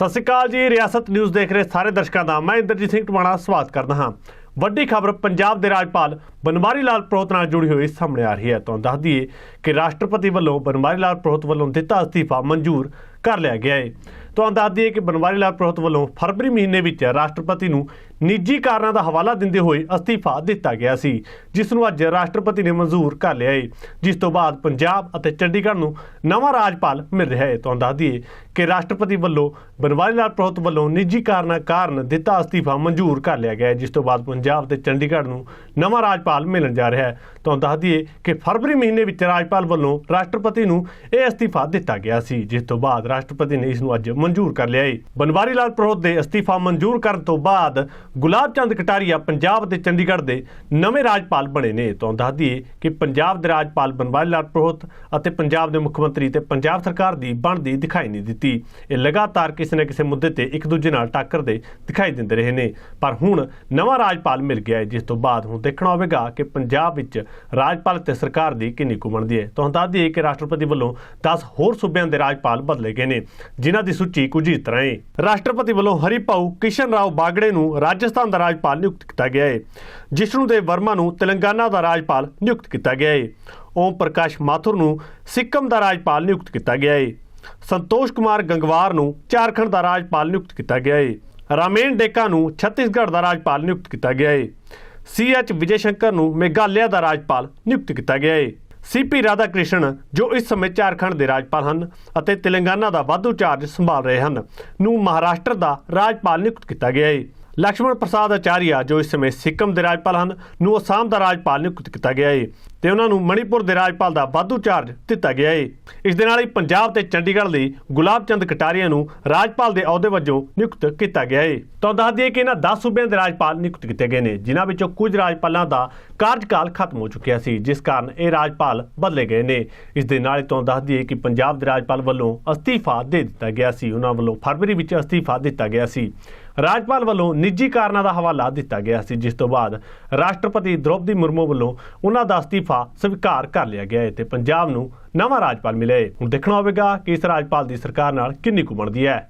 ਸਤਿ ਸ਼੍ਰੀ ਅਕਾਲ ਜੀ, ਰਿਆਸਤ ਨਿਊਜ਼ ਦੇਖ ਰਹੇ ਸਾਰੇ ਦਰਸ਼ਕਾਂ ਦਾ। ਮੈਂ ਇੰਦਰਜੀਤ ਸਿੰਘ ਟਵਾਣਾ ਸਵਾਗਤ ਕਰਦਾ ਹਾਂ। ਵੱਡੀ ਖਬਰ, ਪੰਜਾਬ ਦੇ ਰਾਜਪਾਲ ਬਨਵਾਰੀ ਲਾਲ ਪ੍ਰੋਹਤ ਨਾਲ ਜੁੜੀ ਹੋਈ ਸਾਹਮਣੇ ਆ ਰਹੀ ਹੈ। ਤੁਹਾਨੂੰ ਦੱਸ ਦਈਏ ਕਿ ਰਾਸ਼ਟਰਪਤੀ ਵੱਲੋਂ ਬਨਵਾਰੀ ਲਾਲ ਪ੍ਰੋਹਤ ਵੱਲੋਂ ਦਿੱਤਾ ਅਸਤੀਫਾ ਮਨਜ਼ੂਰ ਕਰ ਲਿਆ ਗਿਆ ਹੈ। ਤੁਹਾਨੂੰ ਦੱਸ ਦਈਏ ਕਿ ਬਨਵਾਰੀ ਲਾਲ ਪ੍ਰੋਹਤ ਵੱਲੋਂ ਫਰਵਰੀ ਮਹੀਨੇ ਵਿੱਚ ਰਾਸ਼ਟਰਪਤੀ ਨੂੰ ਨਿੱਜੀ ਕਾਰਨਾਂ ਦਾ ਹਵਾਲਾ ਦਿੰਦੇ ਹੋਏ ਅਸਤੀਫਾ ਦਿੱਤਾ ਗਿਆ ਸੀ, ਜਿਸ ਨੂੰ ਅੱਜ ਰਾਸ਼ਟਰਪਤੀ ਨੇ ਮਨਜ਼ੂਰ ਕਰ ਲਿਆ ਹੈ ਜਿਸ ਤੋਂ ਬਾਅਦ ਪੰਜਾਬ ਅਤੇ ਚੰਡੀਗੜ੍ਹ ਨੂੰ ਨਵਾਂ ਰਾਜਪਾਲ ਮਿਲ ਰਿਹਾ ਹੈ ਤੁਹਾਨੂੰ ਦੱਸ ਦਈਏ ਕਿ ਰਾਸ਼ਟਰਪਤੀ ਵੱਲੋਂ ਬਨਵਾਰੀ ਲਾਲ ਪ੍ਰੋਹਤ ਵੱਲੋਂ ਨਿੱਜੀ ਕਾਰਨਾਂ ਕਾਰਨ ਦਿੱਤਾ ਅਸਤੀਫਾ ਮਨਜ਼ੂਰ ਕਰ ਲਿਆ ਗਿਆ ਹੈ ਜਿਸ ਤੋਂ ਬਾਅਦ ਪੰਜਾਬ ਤੇ ਚੰਡੀਗੜ੍ਹ ਨੂੰ ਨਵਾਂ ਰਾਜਪਾਲ ਮਿਲਣ ਜਾ ਰਿਹਾ ਹੈ ਤੁਹਾਨੂੰ ਦੱਸ ਦਈਏ ਕਿ ਫਰਵਰੀ ਮਹੀਨੇ ਵਿੱਚ ਰਾਜਪਾਲ ਵੱਲੋਂ ਰਾਸ਼ਟਰਪਤੀ ਨੂੰ ਇਹ ਅਸਤੀਫਾ ਦਿੱਤਾ ਗਿਆ ਸੀ, ਜਿਸ ਤੋਂ ਬਾਅਦ ਰਾਸ਼ਟਰਪਤੀ ਨੇ ਇਸ ਨੂੰ ਅੱਜ ਮਨਜ਼ੂਰ ਕਰ ਲਿਆ ਹੈ ਬਨਵਾਰੀ ਲਾਲ ਪ੍ਰੋਹਤ ਦੇ ਅਸਤੀਫਾ ਮਨਜ਼ੂਰ ਕਰਨ ਤੋਂ ਬਾਅਦ ਗੁਲਾਬ ਚੰਦ ਕਟਾਰੀਆ ਪੰਜਾਬ ਅਤੇ ਚੰਡੀਗੜ੍ਹ ਦੇ ਨਵੇਂ ਰਾਜਪਾਲ ਬਣੇ ਨੇ। ਤੁਹਾਨੂੰ ਦੱਸ ਦਈਏ ਕਿ ਪੰਜਾਬ ਦੇ ਰਾਜਪਾਲ ਬਨਵਾਰੀ ਲਾਲ ਪ੍ਰੋਹਤ ਅਤੇ ਪੰਜਾਬ ਦੇ ਮੁੱਖ ਮੰਤਰੀ ਤੇ ਪੰਜਾਬ ਸਰਕਾਰ ਦੀ ਬਣਦੀ ਦਿਖਾਈ ਨਹੀਂ ਦਿੱਤੀ। ਇਹ ਲਗਾਤਾਰ ਕਿਸੇ ਨਾ ਕਿਸੇ ਮੁੱਦੇ ਤੇ ਇੱਕ ਦੂਜੇ ਨਾਲ ਟੱਕਰਦੇ ਦਿਖਾਈ ਦਿੰਦੇ ਰਹੇ ਨੇ। ਪਰ ਹੁਣ ਨਵਾਂ ਰਾਜਪਾਲ ਮਿਲ ਗਿਆ ਹੈ, ਜਿਸ ਤੋਂ ਬਾਅਦ ਹੁਣ ਦੇਖਣਾ ਹੋਵੇਗਾ ਕਿ ਪੰਜਾਬ ਵਿੱਚ ਰਾਜਪਾਲ ਤੇ ਸਰਕਾਰ ਦੀ ਕਿੰਨੀ ਕੁ ਬਣਦੀ ਹੈ। ਤੁਹਾਨੂੰ ਦੱਸ ਦਈਏ ਕਿ ਰਾਸ਼ਟਰਪਤੀ ਵੱਲੋਂ 10 ਹੋਰ ਸੂਬਿਆਂ ਦੇ ਰਾਜਪਾਲ ਬਦਲੇ ਗਏ ਨੇ, ਜਿਨ੍ਹਾਂ ਦੀ ਸੂਚੀ ਕੁਝ ਇਸ ਤਰ੍ਹਾਂ ਹੈ। ਰਾਸ਼ਟਰਪਤੀ ਵੱਲੋਂ ਹਰੀਪਾਉ ਕਿਸ਼ਨ ਰਾਓ ਬਾਗੜੇ ਨੂੰ ਰਾਜ ਰਾਜਸਥਾਨ ਦਾ ਰਾਜਪਾਲ ਨਿਯੁਕਤ ਕੀਤਾ ਗਿਆ ਹੈ ਜਿਸ਼ਨੂ ਦੇਵ ਵਰਮਾ ਨੂੰ ਤੇਲੰਗਾਨਾ ਦਾ ਰਾਜਪਾਲ ਨਿਯੁਕਤ ਕੀਤਾ ਗਿਆ ਹੈ ਓਮ ਪ੍ਰਕਾਸ਼ ਮਾਥੁਰ ਨੂੰ ਸਿੱਕਮ ਦਾ ਰਾਜਪਾਲ ਨਿਯੁਕਤ ਕੀਤਾ ਗਿਆ ਹੈ ਸੰਤੋਸ਼ ਕੁਮਾਰ ਗੰਗਵਾਰ ਨੂੰ ਝਾਰਖੰਡ ਦਾ ਰਾਜਪਾਲ ਨਿਯੁਕਤ ਕੀਤਾ ਗਿਆ ਹੈ ਰਾਮੇਨ ਡੇਕਾ ਨੂੰ ਛੱਤੀਸਗੜ੍ਹ ਦਾ ਰਾਜਪਾਲ ਨਿਯੁਕਤ ਕੀਤਾ ਗਿਆ ਹੈ ਸੀ ਐਚ ਵਿਜੇ ਸ਼ੰਕਰ ਨੂੰ ਮੇਘਾਲਿਆ ਦਾ ਰਾਜਪਾਲ ਨਿਯੁਕਤ ਕੀਤਾ ਗਿਆ ਹੈ ਸੀਪੀ ਰਾਧਾ ਕ੍ਰਿਸ਼ਨ ਜੋ ਇਸ ਸਮੇਂ ਝਾਰਖੰਡ ਦੇ ਰਾਜਪਾਲ ਹਨ ਅਤੇ ਤੇਲੰਗਾਨਾ ਦਾ ਵਾਧੂ ਚਾਰਜ ਸੰਭਾਲ ਰਹੇ ਹਨ, ਨੂੰ ਮਹਾਰਾਸ਼ਟਰ ਦਾ ਰਾਜਪਾਲ ਨਿਯੁਕਤ ਕੀਤਾ ਗਿਆ ਹੈ ਲਕਸ਼ਮਣ ਪ੍ਰਸਾਦ ਆਚਾਰੀਆ, ਜੋ ਇਸ ਸਮੇਂ ਸਿੱਕਮ ਦੇ ਰਾਜਪਾਲ ਹਨ, ਨੂੰ ਅਸਾਮ ਦਾ ਰਾਜਪਾਲ ਨਿਯੁਕਤ ਕੀਤਾ ਗਿਆ ਹੈ ਤੇ ਉਹਨਾਂ ਨੂੰ ਮਣੀਪੁਰ ਦੇ ਰਾਜਪਾਲ ਦਾ ਵਾਧੂ ਚਾਰਜ ਦਿੱਤਾ ਗਿਆ ਹੈ ਇਸ ਦੇ ਨਾਲ ਹੀ ਪੰਜਾਬ ਤੇ ਚੰਡੀਗੜ੍ਹ ਲਈ ਗੁਲਾਬ ਚੰਦ ਕਟਾਰੀਆ ਨੂੰ ਰਾਜਪਾਲ ਦੇ ਅਹੁਦੇ ਵਜੋਂ ਨਿਯੁਕਤ ਕੀਤਾ ਗਿਆ ਹੈ ਤਾਂ ਦੱਸ ਦਈਏ ਕਿ ਇਹਨਾਂ 10 ਸੂਬਿਆਂ ਦੇ ਰਾਜਪਾਲ ਨਿਯੁਕਤ ਕੀਤੇ ਗਏ ਨੇ, ਜਿਨ੍ਹਾਂ ਵਿੱਚੋਂ ਕੁਝ ਰਾਜਪਾਲਾਂ ਦਾ ਕਾਰਜਕਾਲ ਖਤਮ ਹੋ ਚੁੱਕਿਆ ਸੀ, ਜਿਸ ਕਾਰਨ ਇਹ ਰਾਜਪਾਲ ਬਦਲੇ ਗਏ ਨੇ। ਇਸ ਦੇ ਨਾਲ ਹੀ ਤੁਹਾਨੂੰ ਦੱਸ ਦਈਏ ਕਿ ਪੰਜਾਬ ਦੇ ਰਾਜਪਾਲ ਵੱਲੋਂ ਅਸਤੀਫਾ ਦੇ ਦਿੱਤਾ ਗਿਆ ਸੀ। ਉਹਨਾਂ ਵੱਲੋਂ ਫਰਵਰੀ ਵਿੱਚ ਅਸਤੀਫਾ ਦਿੱਤਾ ਗਿਆ ਸੀ। ਰਾਜਪਾਲ ਵੱਲੋਂ ਨਿੱਜੀ ਕਾਰਨਾਂ ਦਾ ਹਵਾਲਾ ਦਿੱਤਾ ਗਿਆ ਸੀ, ਜਿਸ ਤੋਂ ਬਾਅਦ ਰਾਸ਼ਟਰਪਤੀ ਦ੍ਰੋਪਦੀ ਮੁਰਮੂ ਵੱਲੋਂ ਉਹਨਾਂ ਦਾ ਅਸਤੀਫਾ ਸਵੀਕਾਰ ਕਰ ਲਿਆ ਗਿਆ ਹੈ ਤੇ ਪੰਜਾਬ ਨੂੰ ਨਵਾਂ ਰਾਜਪਾਲ ਮਿਲਿਆ ਹੈ। ਹੁਣ ਦੇਖਣਾ ਹੋਵੇਗਾ ਕਿ ਇਸ ਰਾਜਪਾਲ ਦੀ ਸਰਕਾਰ ਨਾਲ ਕਿੰਨੀ ਕੁ ਬਣਦੀ ਹੈ।